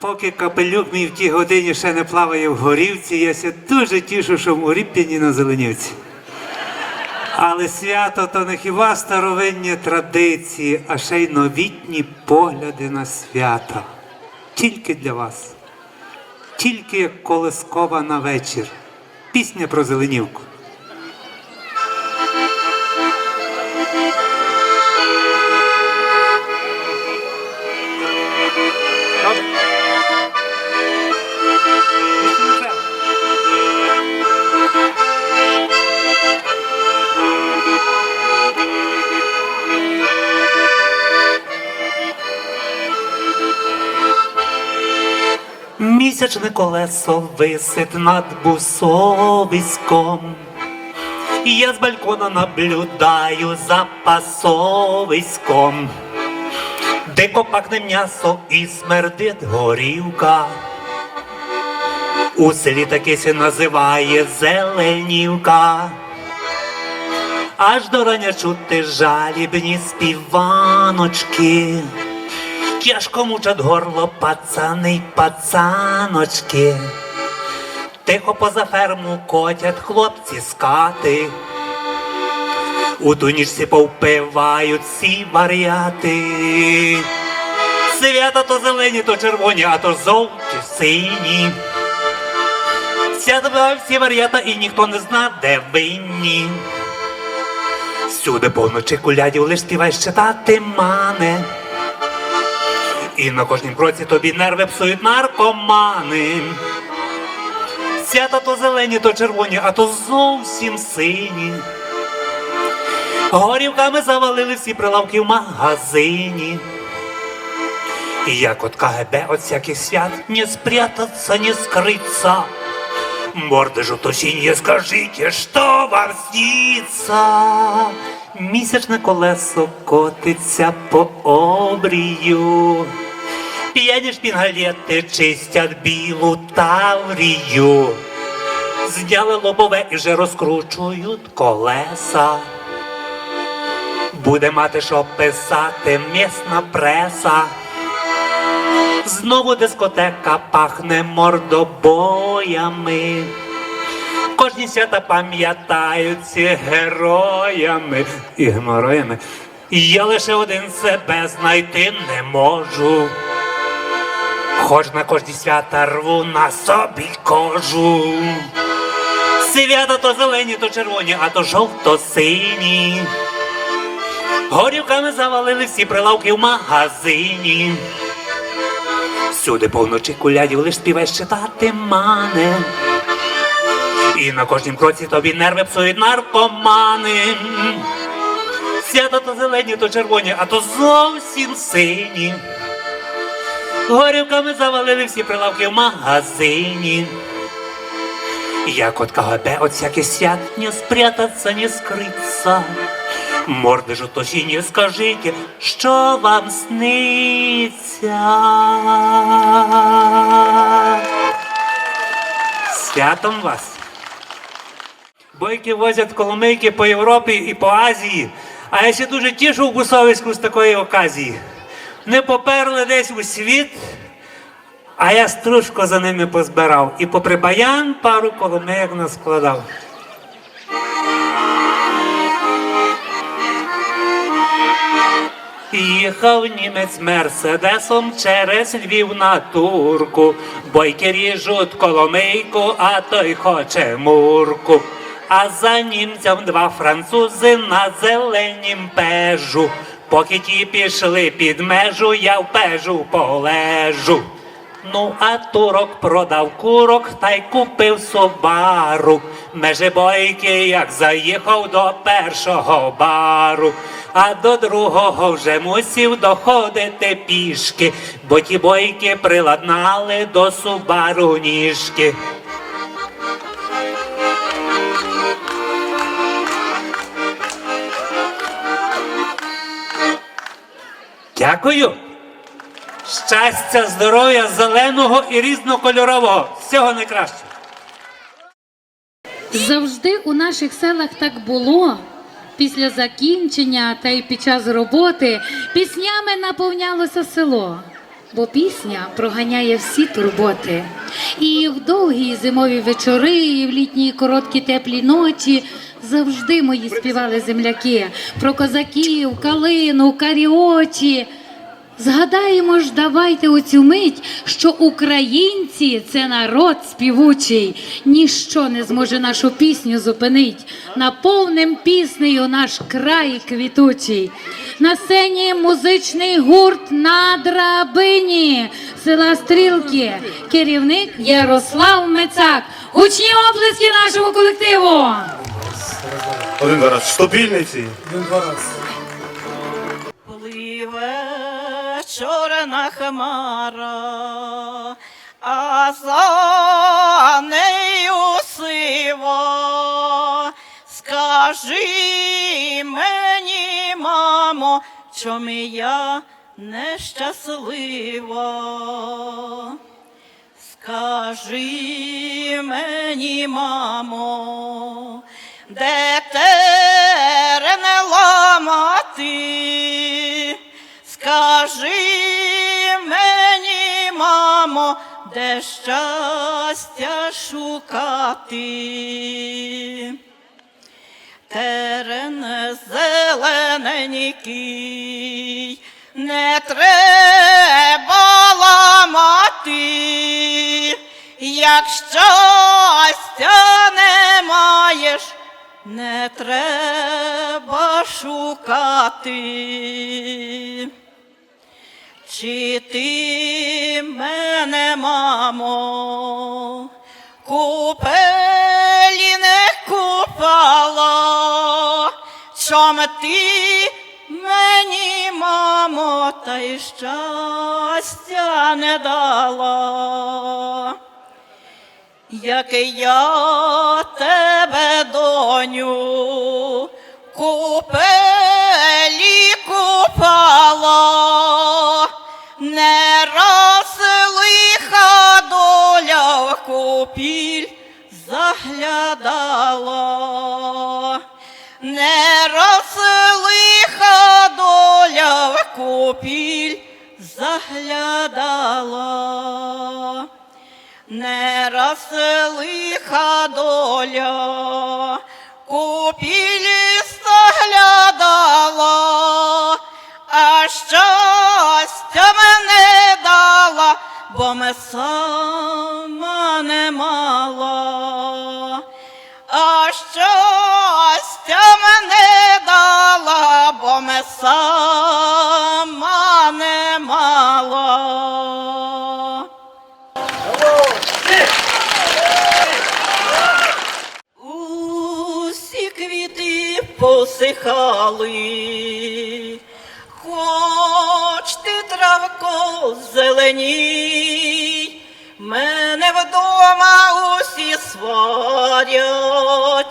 Поки капелюк мій в тій годині ще не плаває в горівці, я ся дуже тішу, що в Уріппіні на Зеленівці. Але свято то не хіба старовинні традиції, а ще й новітні погляди на свято. Тільки для вас. Тільки як колискова на вечір. Пісня про Зеленівку. Місячне колесо висить над бусовиськом. Я з балькона наблюдаю за пасовиськом. Дико пахне м'ясо і смердить горівка. У селі таки се називає Зеленівка. Аж до рання чути жалібні співаночки. Тяжко мучать горло пацани й пацаночки. Тихо поза ферму котять хлопці з кати. У ту ніжці повпивають всі варіати. Свята то зелені, то червоні, а то жовті, сині. Свята всі варіата, і ніхто не зна, де винні. Всюди повночі кулядів лиш співай щитати мане. І на кожнім кроці тобі нерви псують наркомани. Свята то зелені, то червоні, а то зовсім сині. Горівками завалили всі прилавки в магазині. І як от КГБ от всяких свят не спрятаться, не скрыться. Морды жовто-синие, скажите, что вам снится? Місячне колесо котиться по обрію. П'яні шпінгалети чистять білу таврію. Зняли лобове і вже розкручують колеса. Буде мати що писати місна преса. Знову дискотека пахне мордобоями. Кожні свята пам'ятаються героями і гемороями. Я лише один себе знайти не можу. Хоч на кожні свята рву на собі кожу. Свята то зелені, то червоні, а то жовто-сині. Горівками завалили всі прилавки в магазині. Всюди повночі кулядів лиш співаєш читати мане. І на кожнім кроці тобі нерви псують наркомани. Свята то зелені, то червоні, а то зовсім сині. Горівками завалили всі прилавки в магазині. Як от КГБ от всяких свят не спрятаться, не скрыться. Морди жовтосіні, скажіть, що вам сниться? Святом вас! Бойки возять коломийки по Європі і по Азії, а я ще дуже тішу в Бусовиську з такої оказії. Не поперли десь у світ, а я стружко за ними позбирав і попри баян пару коломийок наскладав. Їхав німець мерседесом через Львів на турку. Бойки ріжуть коломийку, а той хоче мурку. А за німцем два французи на зеленім пежу. Поки ті пішли під межу, я в пежу полежу. Ну, а турок продав курок та й купив собару. Межи бойки, як заїхав до першого бару, а до другого вже мусів доходити пішки, бо ті бойки приладнали до субару ніжки. Дякую. Щастя, здоров'я, зеленого і різнокольорового. Всього найкращого. Завжди у наших селах так було. Після закінчення та й під час роботи піснями наповнялося село. бо пісня проганяє всі турботи. І в довгі зимові вечори, і в літні короткі теплі ночі завжди мої співали земляки про козаків, калину, карі очі. Згадаємо ж, давайте у цю мить, що українці це народ співучий. Ніщо не зможе нашу пісню зупинить. Наповним піснею наш край квітучий. На сцені музичний гурт на драбині села Стрілки. Керівник Ярослав Мецак. Гучні оплески нашому колективу. Один два раз. Стопільниці. Пливе чорна хмара, а за нею сива. Скажи мені, мамо, чом я нещаслива. Скажи мені, мамо, де теренела мати, скажи мені, мамо, де щастя шукати. Терен зелененький, не треба ламати, як щастя не маєш, не треба шукати. Чи ти мене, мамо, купелі не купала, чом ти мені, мамо, та й щастя не дала. Як я тебе, доню, купелі купала, не раз лиха доля в купіль заглядала, не раз лиха доля в купіль заглядала. Не раз лиха доля. Купілі заглядала, а щастя мене дала, бо ми сама не мала, а щастя мене дала, бо ми сама посихали, хоч ти травко зеленій, мене вдома усі сварять,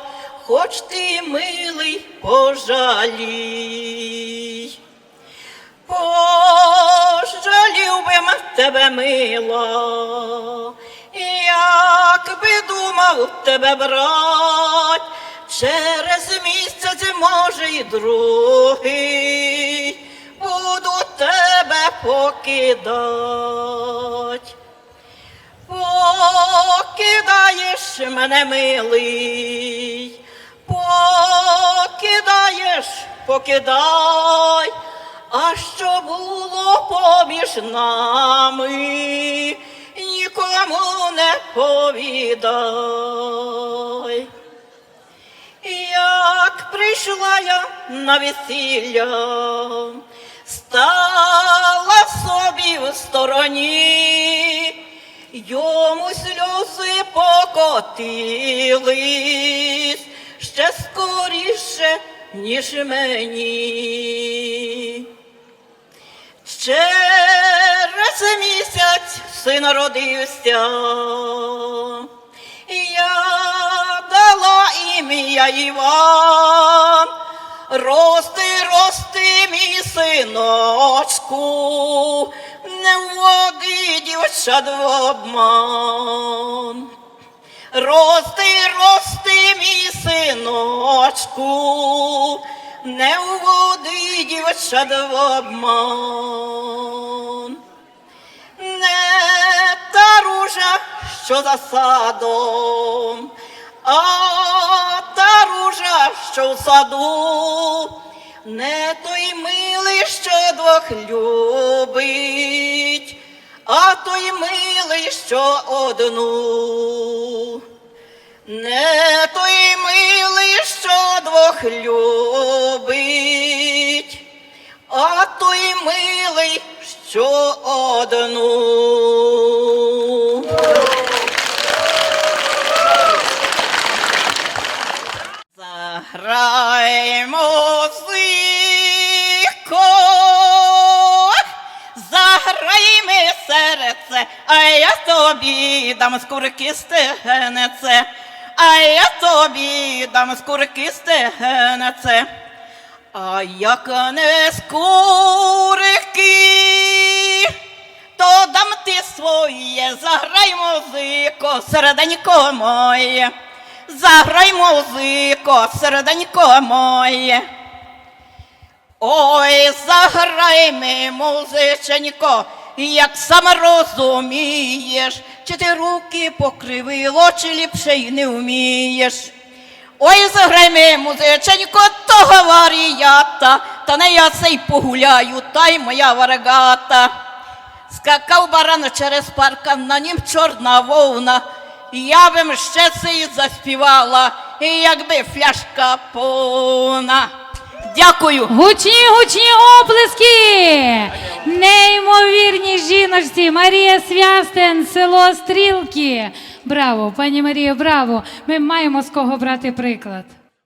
хоч ти милий пожалій. Пожалів би м тебе мила, як би думав тебе брать, через місяць, може, і другий, буду тебе покидать. Покидаєш мене, милий, покидаєш, покидай, а що було поміж нами, нікому не повідай. Прийшла я на весілля, стала собі в стороні, йому сльози покотились ще скоріше, ніж мені. Через місяць син родився, я дала Іван, рости, рости, мій синочку, не вводи дівчат в обман. Рости, рости, мій синочку, не вводи дівчат в обман. не та ружа, що за садом, а та ружа, що в саду, не той милий, що двох любить, а той милий, що одну. Не той милий, що двох любить, а той милий, що одну. Заграй музико, заграй ми серце, а я тобі дам скурки стегнеце, а я тобі дам скурки стегнеце. А як не скурки, то дам ти своє, заграй музико, серденько моє, заграй музико, серденько моє. Ой, заграй ми, музиченько, як сам розумієш, чи ти руки покривило, чи ліпше й не вмієш. Ой, заграй ми, музиченько, того варіята, та не я цей погуляю, та й моя варгата. Скакав баран через парка, на нім чорна вовна. Я бим ще це заспівала, якби фляшка повна. Дякую. Гучні, гучні оплески! Неймовірні жіночці Марія Свястен, село Стрілки. Браво, пані Марія, браво! Ми маємо з кого брати приклад.